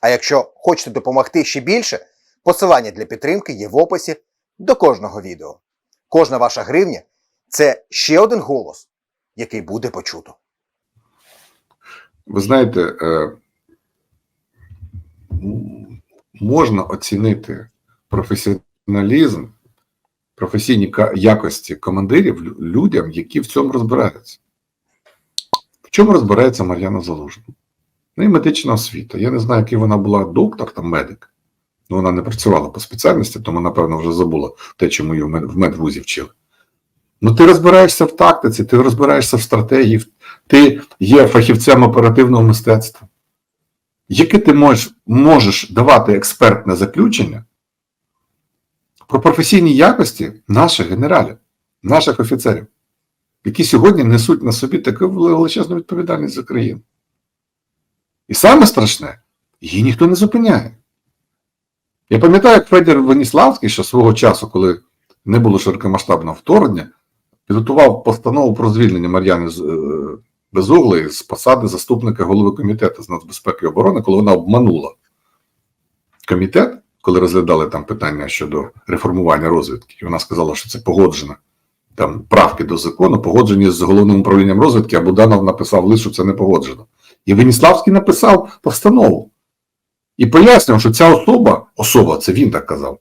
А якщо хочете допомогти ще більше, посилання для підтримки є в описі до кожного відео. Кожна ваша гривня це ще один голос, який буде почуто. Ви знаєте, е, можна оцінити професіоналізм, професійні якості командирів людям, які в цьому розбираються. В чому розбирається Мар'яна Залужна? Ну і медична освіта. Я не знаю, який вона була доктор там медик. Ну, вона не працювала по спеціальності, тому, напевно, вже забула те, чому її в медвузі вчили. Ну, ти розбираєшся в тактиці, ти розбираєшся в стратегії, ти є фахівцем оперативного мистецтва. Яке ти можеш, можеш давати експертне заключення про професійні якості наших генералів, наших офіцерів, які сьогодні несуть на собі таку величезну відповідальність за країну? І саме страшне, її ніхто не зупиняє. Я пам'ятаю, як Федір Веніславський, що свого часу, коли не було широкомасштабного вторгнення, підготував постанову про звільнення Мар'яни е, Безуглої з посади заступника голови комітету з нацбезпеки і оборони, коли вона обманула комітет, коли розглядали там питання щодо реформування розвідки, і вона сказала, що це погоджено. Там правки до закону, погоджені з головним управлінням розвідки, а Буданов написав лише, що це не погоджено. І Веніславський написав постанову і пояснював, що ця особа, особа, це він так казав,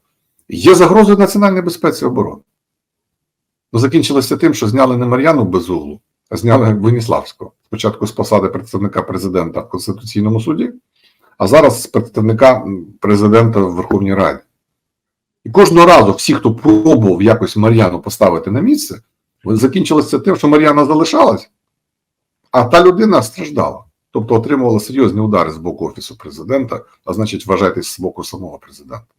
є загрозою національної безпеці і оборони. Ну, закінчилося тим, що зняли не Мар'яну Безуглу, а зняли Веніславського. Спочатку з посади представника президента в Конституційному суді, а зараз з представника президента в Верховній Раді. І кожного разу всі, хто пробував якось Мар'яну поставити на місце, закінчилося тим, що Мар'яна залишалась, а та людина страждала. Тобто отримувала серйозні удари з боку Офісу президента, а значить, вважайтесь з боку самого президента.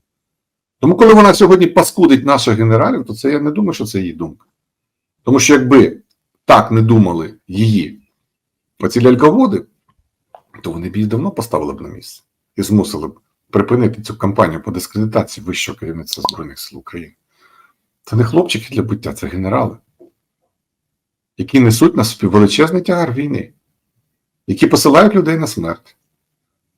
Тому, коли вона сьогодні паскудить наших генералів, то це я не думаю, що це її думка. Тому що якби так не думали її оці ляльководи, то вони б її давно поставили б на місце і змусили б припинити цю кампанію по дискредитації вищого керівництва Збройних сил України. Це не хлопчики для буття, це генерали, які несуть на собі величезний тягар війни, які посилають людей на смерть.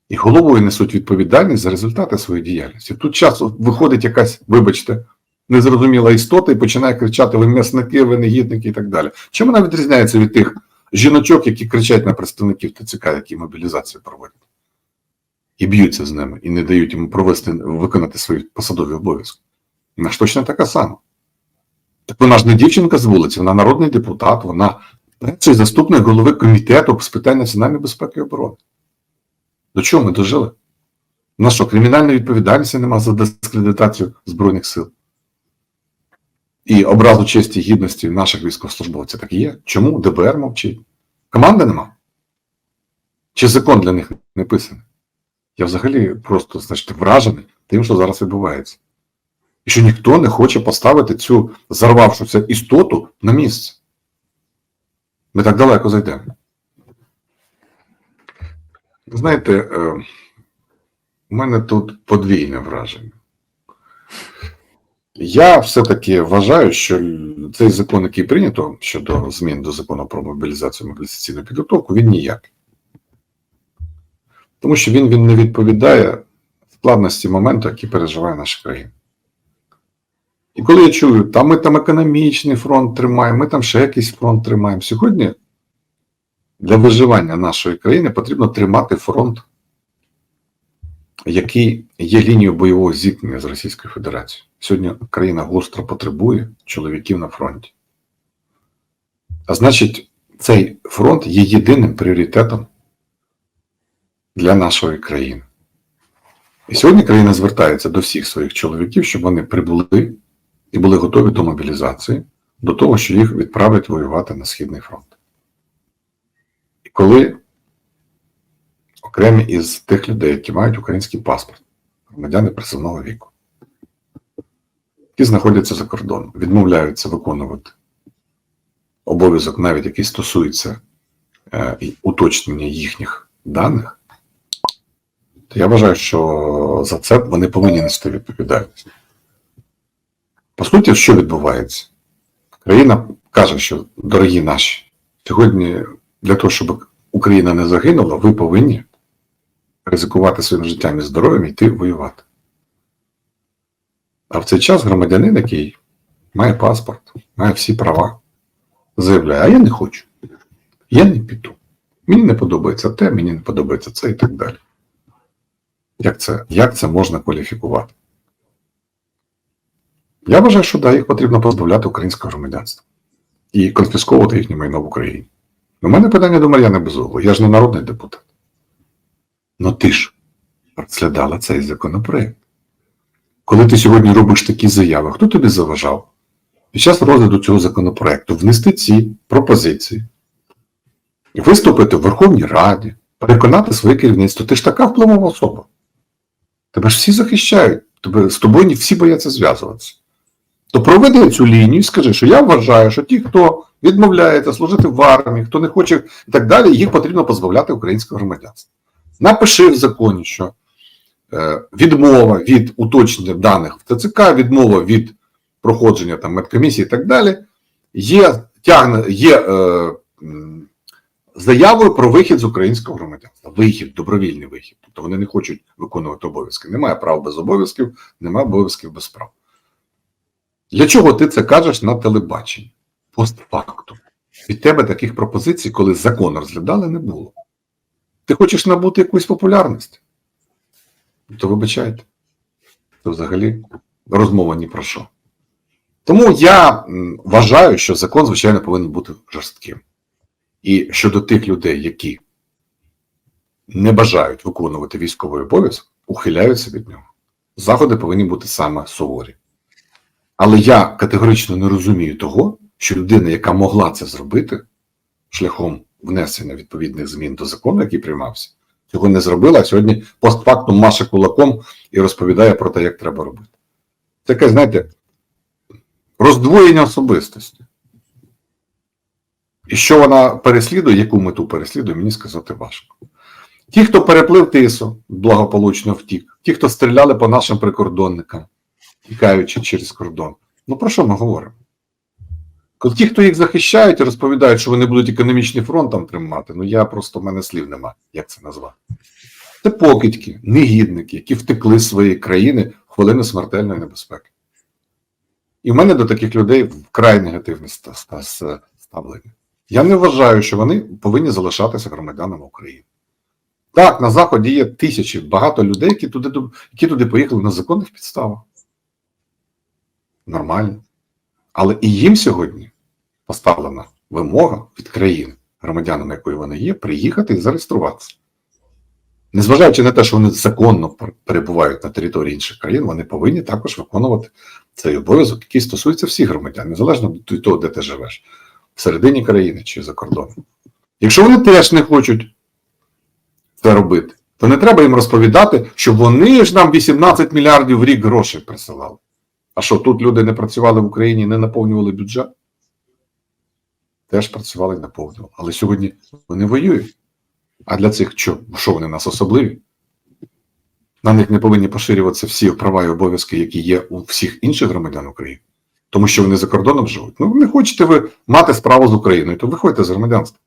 І головою несуть відповідальність за результати своєї діяльності. Тут часу виходить якась, вибачте, незрозуміла істота і починає кричати: ви м'ясники, ви негідники і так далі. Чим вона відрізняється від тих жіночок, які кричать на представників ТЦК, які мобілізацію проводять, і б'ються з ними, і не дають йому провести, виконати свої посадові обов'язки? Вона ж точно така сама. Так вона ж не дівчинка з вулиці, вона народний депутат, вона перший заступник голови комітету з питань національної безпеки і оборони. До чого ми дожили? У нас що, кримінальної відповідальності нема за дискредитацію Збройних сил? І образу честі і гідності наших військовослужбовців так є. Чому ДБР мовчить? Команди нема? Чи закон для них не писаний? Я взагалі просто, значить, вражений тим, що зараз відбувається. І що ніхто не хоче поставити цю зарвавшуся істоту на місце. Ми так далеко зайдемо. Знаєте, е, у мене тут подвійне враження. Я все-таки вважаю, що цей закон, який прийнято щодо змін до закону про мобілізацію і мобілізаційну підготовку, він ніякий. Тому що він, він не відповідає складності моменту, який переживає наша країна. І коли я чую, там ми там економічний фронт тримаємо, ми там ще якийсь фронт тримаємо. Сьогодні для виживання нашої країни потрібно тримати фронт, який є лінією бойового зіткнення з Російською Федерацією. Сьогодні країна гостро потребує чоловіків на фронті. А значить, цей фронт є єдиним пріоритетом для нашої країни. І сьогодні країна звертається до всіх своїх чоловіків, щоб вони прибули і були готові до мобілізації, до того, що їх відправлять воювати на Східний фронт. І коли окремі із тих людей, які мають український паспорт, громадяни призовного віку, які знаходяться за кордоном, відмовляються виконувати обов'язок, навіть який стосується е, уточнення їхніх даних, то я вважаю, що за це вони повинні нести відповідальність. По суті, що відбувається? Країна каже, що дорогі наші, сьогодні для того, щоб Україна не загинула, ви повинні ризикувати своїм життям і здоров'ям і йти воювати. А в цей час громадянин, який має паспорт, має всі права, заявляє, а я не хочу. Я не піду. Мені не подобається те, мені не подобається це і так далі. Як це, як це можна кваліфікувати? Я вважаю, що да, їх потрібно позбавляти українського громадянства і конфісковувати їхнє майно в Україні. У мене питання до Мар'яни Безуглої. Я ж не народний депутат. Ну ти ж розглядала цей законопроект. Коли ти сьогодні робиш такі заяви, хто тобі заважав під час розгляду цього законопроекту внести ці пропозиції, виступити в Верховній Раді, переконати своє керівництво? Ти ж така впливова особа. Тебе ж всі захищають, тебе, з тобою всі бояться зв'язуватися. То проведи цю лінію і скажи, що я вважаю, що ті, хто відмовляється служити в армії, хто не хоче і так далі, їх потрібно позбавляти українського громадянства. Напиши в законі, що е, відмова від уточнення даних в ТЦК, відмова від проходження там медкомісії і так далі, є, тягне, є е, заявою про вихід з українського громадянства. Вихід, добровільний вихід. Тобто вони не хочуть виконувати обов'язки. Немає прав без обов'язків, немає обов'язків без прав. Для чого ти це кажеш на телебаченні? Постфактум. Від тебе таких пропозицій, коли закон розглядали, не було. Ти хочеш набути якусь популярність? То вибачайте. То взагалі розмова ні про що. Тому я вважаю, що закон, звичайно, повинен бути жорстким. І щодо тих людей, які не бажають виконувати військовий обов'язок, ухиляються від нього. Заходи повинні бути саме суворі. Але я категорично не розумію того, що людина, яка могла це зробити шляхом внесення відповідних змін до закону, який приймався, цього не зробила, а сьогодні постфактум маше кулаком і розповідає про те, як треба робити. Таке, знаєте, роздвоєння особистості. І що вона переслідує, яку мету переслідує, мені сказати важко. Ті, хто переплив тису, благополучно втік, ті, хто стріляли по нашим прикордонникам, тікаючи через кордон. Ну про що ми говоримо? Коли ті, хто їх захищають і розповідають, що вони будуть економічний фронт там тримати, ну я просто в мене слів нема, як це назвати. Це покидьки, негідники, які втекли з своєї країни в хвилину смертельної небезпеки. І в мене до таких людей вкрай негативне ставлення. Я не вважаю, що вони повинні залишатися громадянами України. Так, на Заході є тисячі, багато людей, які туди, які туди поїхали на законних підставах. Нормально. Але і їм сьогодні поставлена вимога від країни, громадянами якої вони є, приїхати і зареєструватися. Незважаючи на те, що вони законно перебувають на території інших країн, вони повинні також виконувати цей обов'язок, який стосується всіх громадян, незалежно від того, де ти живеш, всередині країни чи за кордоном. Якщо вони теж не хочуть це робити, то не треба їм розповідати, що вони ж нам 18 мільярдів в рік грошей присилали. А що тут люди не працювали в Україні не наповнювали бюджет? Теж працювали і наповнювали. Але сьогодні вони воюють. А для цих що? Що вони нас особливі? На них не повинні поширюватися всі права і обов'язки, які є у всіх інших громадян України, тому що вони за кордоном живуть. Ну, не хочете ви мати справу з Україною, то виходьте з громадянства.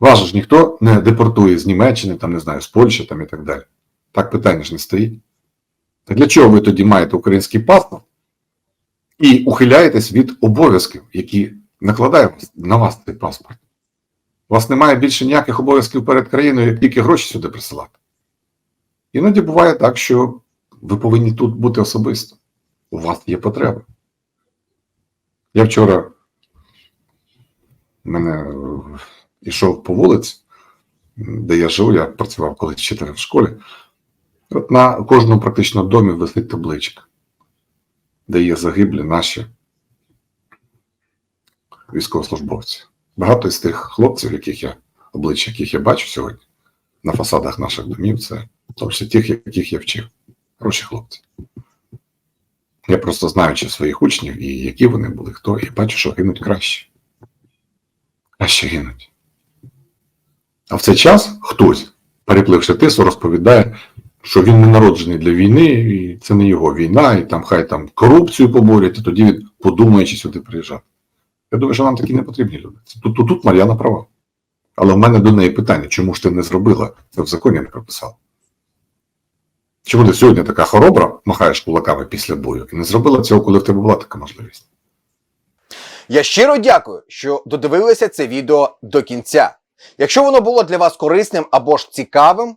Вас ж ніхто не депортує з Німеччини, там, не знаю, з Польщі там, і так далі. Так питання ж не стоїть. Так для чого ви тоді маєте український паспорт і ухиляєтесь від обов'язків, які накладає на вас цей паспорт? У вас немає більше ніяких обов'язків перед країною, тільки гроші сюди присилати. Іноді буває так, що ви повинні тут бути особисто. У вас є потреба. Я вчора мене йшов по вулиці, де я живу, я працював колись вчителем в школі. От на кожному практично домі висить табличка, де є загиблі наші військовослужбовці. Багато з тих хлопців, яких я, обличчя яких я бачу сьогодні, на фасадах наших домів, це числі тих, яких я вчив. Хороші хлопці. Я просто знаючи своїх учнів і які вони були, хто, і бачу, що гинуть краще. Краще гинуть. А в цей час хтось, перепливши тису, розповідає, що він не народжений для війни, і це не його війна, і там хай там корупцію поборять, і тоді він подумає, чи сюди приїжджати. Я думаю, що нам такі не потрібні люди. Тут, тут, тут Мар'яна права. Але в мене до неї питання, чому ж ти не зробила, це в законі не прописала. Чому ти сьогодні така хоробра, махаєш кулаками після бою, і не зробила цього, коли в тебе була така можливість? Я щиро дякую, що додивилися це відео до кінця. Якщо воно було для вас корисним або ж цікавим,